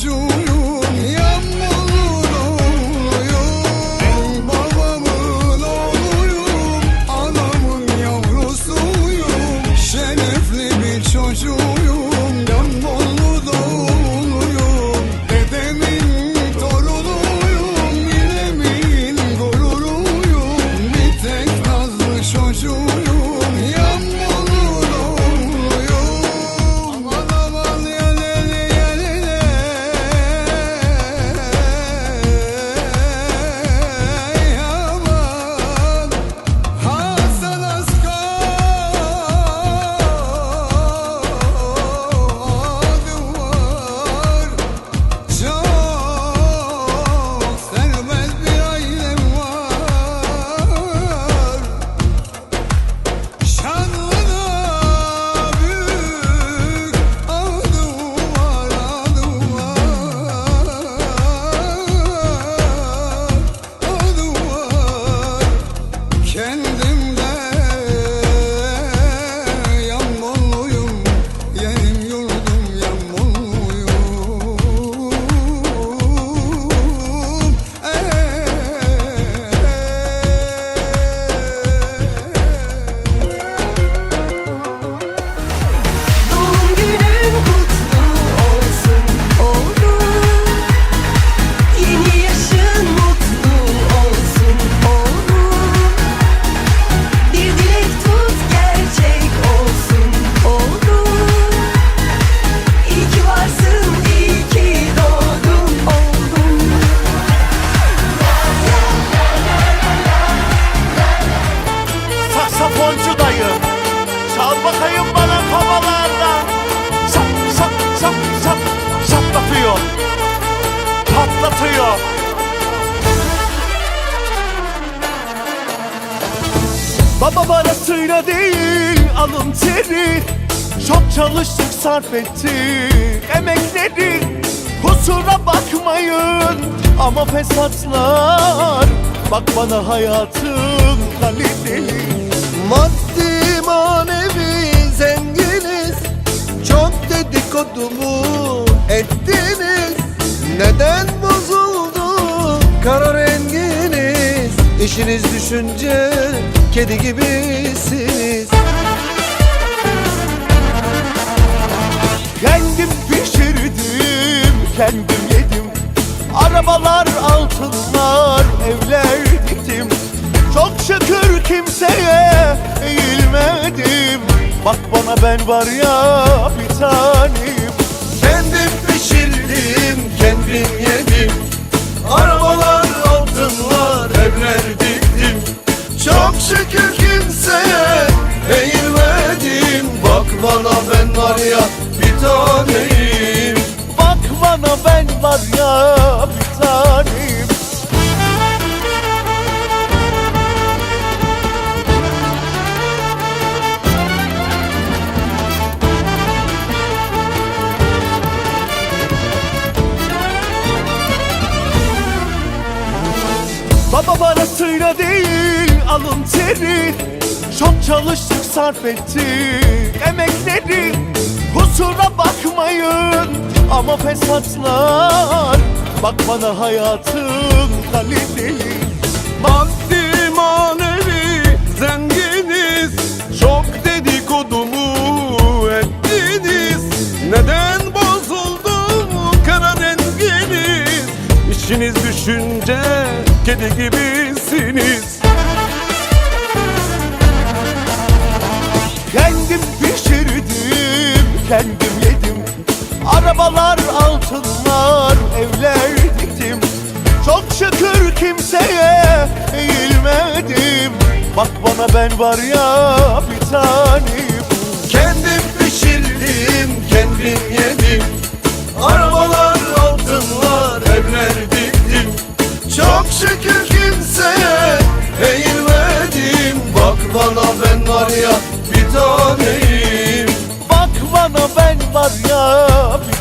anjo. Ama parasıyla değil alın teri. Çok çalıştık sarf ettik emekleri. Kusura bakmayın ama fesatlar. Bak bana hayatın kaliteli. Maddi manevi zenginiz. Çok dedikodumu ettiniz. Neden bozuldu? Karar renginiz. İşiniz düşünce kedi gibisiniz. Kendim pişirdim, kendim yedim. Arabalar, altınlar, evler diktim. Çok şükür kimseye eğilmedim. Bak bana ben var ya bir tanem. Kendim pişirdim, kendim yedim. Parasıyla değil alın teri. Çok çalıştık sarf ettik emekleri. Kusura bakmayın ama fesatlar. Bak bana hayatın kaliteli. Maddi manevi zenginiz. Çok dedikodumu ettiniz. Neden bozuldu bu kara renginiz? İşiniz düşünce kedi gibisiniz altınlar, evler diktim Çok şükür kimseye eğilmedim. Bak bana ben var ya bir tanem. Kendim pişirdim, kendim yedim. Arabalar altınlar, evler diktim Çok şükür kimseye eğilmedim. Bak bana ben var ya bir taneyim Bak bana ben var ya bir